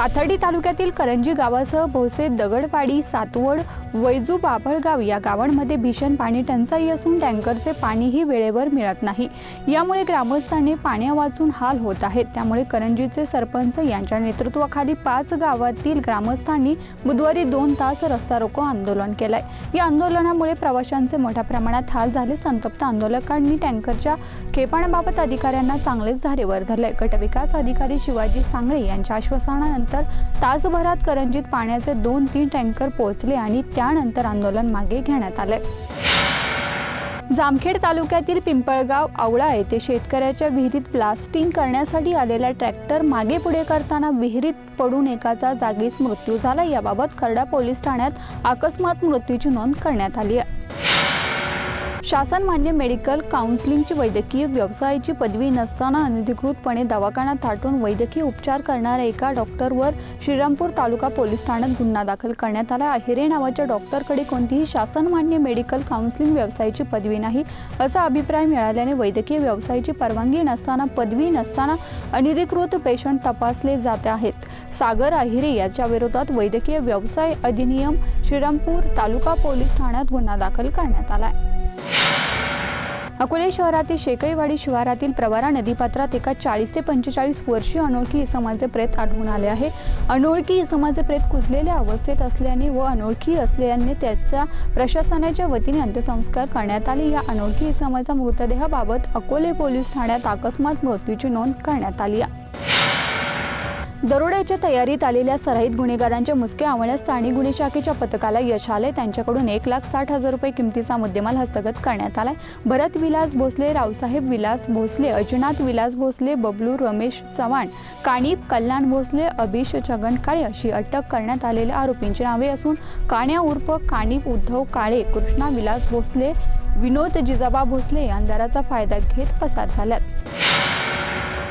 पाथर्डी तालुक्यातील करंजी गावासह भोसे दगडवाडी सातवड वैजू बाभळगाव या गावांमध्ये भीषण पाणी टंचाई असून टँकरचे पाणीही वेळेवर मिळत नाही. यामुळे ग्रामस्थांनी पाण्या वाचून हाल होत आहेत. त्यामुळे करंजीचे सरपंच यांच्या नेतृत्वाखाली पाच गावातील ग्रामस्थांनी बुधवारी दोन तास रस्ता रोको आंदोलन केलंय. या आंदोलनामुळे प्रवाशांचे मोठ्या प्रमाणात हाल झाले. संतप्त आंदोलकांनी टँकरच्या खेपाणाबाबत अधिकाऱ्यांना चांगलेच धारेवर धरले गटविकास अधिकारी शिवाजी सांगळे यांच्या आश्वासनानंतर तासभरात करंजीत पाण्याचे दोन तीन टँकर पोहोचले आणि त्यानंतर आंदोलन मागे घेण्यात आले. जामखेड तालुक्यातील पिंपळगाव आवळा येथे शेतकऱ्याच्या विहिरीत ब्लास्टिंग करण्यासाठी आलेला ट्रॅक्टर मागे पुढे करताना विहिरीत पडून एकाचा जागीच मृत्यू झाला. याबाबत खर्डा पोलीस ठाण्यात अकस्मात मृत्यूची नोंद करण्यात आली आहे. शासन मान्य मेडिकल काउन्सिलिंगची वैद्यकीय व्यवसायाची पदवी नसताना अनधिकृतपणे दवाखाना थाटून वैद्यकीय उपचार करणाऱ्या एका डॉक्टरवर श्रीरामपूर तालुका पोलीस ठाण्यात गुन्हा दाखल करण्यात आला. अहिरे नावाच्या डॉक्टरकडे कोणतीही शासन मान्य मेडिकल काउन्सिलिंग व्यवसायाची पदवी नाही असा अभिप्राय मिळाल्याने वैद्यकीय व्यवसायाची परवानगी नसताना पदवी नसताना अनधिकृत पेशंट तपासले जात आहेत. सागर अहिरे याच्या विरोधात वैद्यकीय व्यवसाय अधिनियम श्रीरामपूर तालुका पोलीस ठाण्यात गुन्हा दाखल करण्यात आला आहे अकोले शहरातील शेकईवाडी शिवारातील प्रवारा नदीपात्रात एका चाळीस ते पंचेचाळीस वर्षीय अनोळखी इसमाचे प्रेत आढळून आले आहे. अनोळखी इसमाचे प्रेत कुजलेल्या अवस्थेत असल्याने व अनोळखी असल्याने त्याच्या प्रशासनाच्या वतीने अंत्यसंस्कार करण्यात आले. या अनोळखी इसमाच्या मृतदेहाबाबत अकोले पोलीस ठाण्यात अकस्मात मृत्यूची नोंद करण्यात आली आहे. दरोड्याच्या तयारीत आलेल्या सराईत गुन्हेगारांच्या मुसके आवळ्यास स्थानिक गुन्हे शाखेच्या पथकाला यश आले त्यांच्याकडून एक लाख साठ हजार रुपये किमतीचा मुद्देमाल हस्तगत करण्यात आलाय. भरत विलास भोसले रावसाहेब विलास भोसले अजनाथ विलास भोसले बबलू रमेश चव्हाण काणीप कल्याण भोसले अभिष छगन काळे अशी अटक करण्यात आलेल्या आरोपींची नावे असून काण्या उर्फ काणीप उद्धव काळे कृष्णा विलास भोसले विनोद जिजाबा भोसले या अंधाराचा फायदा घेत पसार झाल्यात.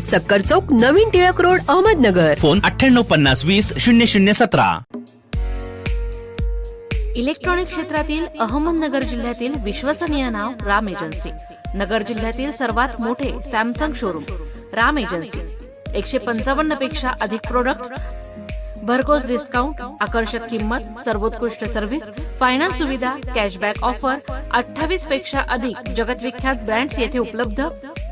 सक्कर चौक नवीन टिळक रोड अहमदनगर. फोन अठ्ठ्याण्णव पन्नास वीस शून्य शून्य सतरा. इलेक्ट्रॉनिक क्षेत्रातील अहमदनगर जिल्ह्यातील विश्वसनीय नाव राम एजन्सी. नगर जिल्ह्यातील सर्वात मोठे सॅमसंग शोरूम राम एजन्सी. एकशे पंचावन्नपेक्षा अधिक प्रोडक्ट भरघोस डिस्काउंट आकर्षक किंमत सर्वोत्कृष्ट सर्व्हिस फायनान्स सुविधा कॅशबॅक ऑफर अठ्ठावीसपेक्षा अधिक जगतविख्यात ब्रँड्स येथे उपलब्ध.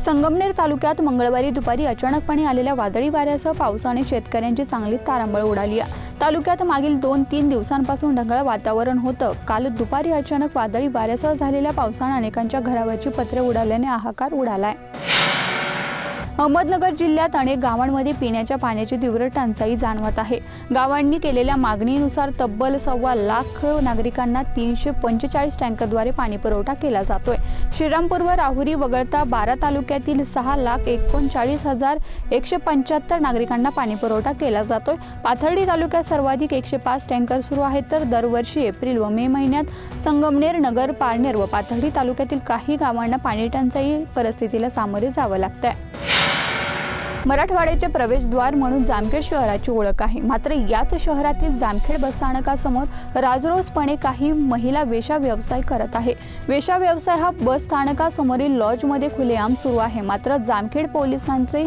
संगमनेर तालुक्यात मंगळवारी दुपारी अचानकपणे आलेल्या वादळी वाऱ्यासह पावसाने शेतकऱ्यांची चांगली तारांबळ उडाली. तालुक्यात मागील दोन तीन दिवसांपासून ढगाळ वातावरण होतं. काल दुपारी अचानक वादळी वाऱ्यासह झालेल्या पावसाने अनेकांच्या घरावरची पत्रे उडाल्याने हाहाकार उडालाय. अहमदनगर जिल्ह्यात अनेक गावांमध्ये पिण्याच्या पाण्याची तीव्र टंचाई जाणवत आहे. गावांनी केलेल्या मागणीनुसार तब्बल सव्वा लाख नागरिकांना तीनशे पंचेचाळीस टँकरद्वारे पाणी पुरवठा केला जातोय. श्रीरामपूर व राहुरी वगळता बारा तालुक्यातील सहा लाख एकोणचाळीस हजार एकशे पंच्याहत्तर नागरिकांना पाणी पुरवठा केला जातोय. पाथर्डी तालुक्यात सर्वाधिक एकशे पाच टँकर सुरू आहेत तर दरवर्षी एप्रिल व मे महिन्यात संगमनेर नगर पारनेर व पाथर्डी तालुक्यातील काही गावांना पाणी टंचाई परिस्थितीला सामोरे जावं लागतंय. मराठवाड्याचे प्रवेशद्वार म्हणून जामखेड शहराची ओळख आहे. मात्र याच शहरातील जामखेड बसस्थानकासमोर राजरोसपणे काही महिला वेशा व्यवसाय करत आहे. वेशा व्यवसाय हा बस स्थानकासमोरील लॉजमध्ये खुलेआम सुरू आहे. मात्र जामखेड पोलिसांचे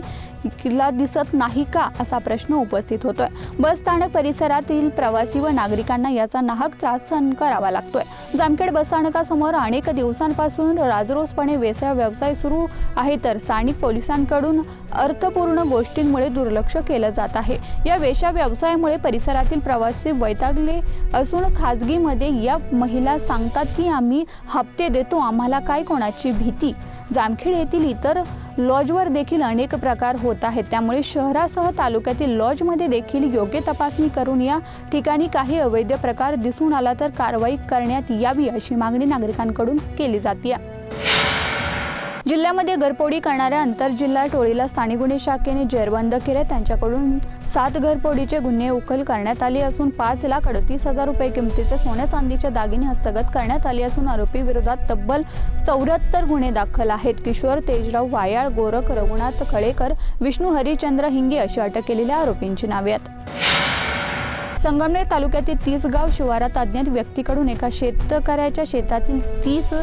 किल्ला दिसत नाही का असा प्रश्न उपस्थित होतोय. बस स्थानक परिसरातील प्रवासी व नागरिकांना याचा नाहक त्रास सहन करावा लागतोय. जामखेड बस स्थानकासमोर अनेक दिवसांपासून राजरोसपणे वेसळा व्यवसाय सुरू आहे तर स्थानिक पोलिसांकडून अर्थपूर्ण गोष्टींमुळे दुर्लक्ष केलं जात आहे. या वेशा व्यवसायामुळे परिसरातील प्रवासी वैतागले असून खाजगीमध्ये या महिला सांगतात की आम्ही हप्ते देतो आम्हाला काय कोणाची भीती? जामखेड येथील इतर लॉजवर देखील अनेक प्रकार होत आहेत. त्यामुळे शहरासह तालुक्यातील लॉजमध्ये देखील योग्य तपासणी करून या ठिकाणी काही अवैध प्रकार दिसून आला तर कारवाई करण्यात यावी अशी मागणी नागरिकांकडून केली जाते जिल्ह्यामध्ये घरपोडी करणाऱ्या आंतरजिल्हा टोळीला स्थानिक गुन्हे शाखेने जेरबंद केले. त्यांच्याकडून सात घरपोडीचे गुन्हे उकल करण्यात आले असून पाच लाख अडतीस हजार रुपये किमतीचे सोन्या चांदीचे दागिने हस्तगत करण्यात आले असून आरोपी विरोधात तब्बल चौऱ्याहत्तर गुन्हे दाखल आहेत. किशोर तेजराव वायाळ गोरख रघुनाथ खळेकर विष्णू हरिचंद्र हिंगे अशी अटक केलेल्या आरोपींची नावे आहेत. संगमनेर तालुक्यातील तीस गाव शिवारात अज्ञात व्यक्तीकडून एका शेतकऱ्याच्या शेतातील तीस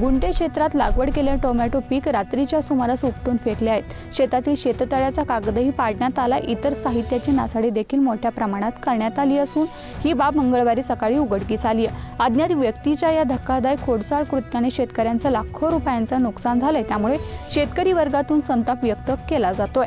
गुंठे क्षेत्रात लागवड केलेले टोमॅटो पीक रात्रीच्या सुमारास उपटून फेकले आहेत. शेतातील शेततळ्याचा कागदही पाडण्यात आला. इतर साहित्याची नासाडी देखील मोठ्या प्रमाणात करण्यात आली असून ही बाब मंगळवारी सकाळी उघडकीस आली आहे. अज्ञात व्यक्तीच्या या धक्कादायक खोडसाळ कृत्याने शेतकऱ्यांचं लाखो रुपयांचं नुकसान झालंय. त्यामुळे शेतकरी वर्गातून संताप व्यक्त केला जातोय.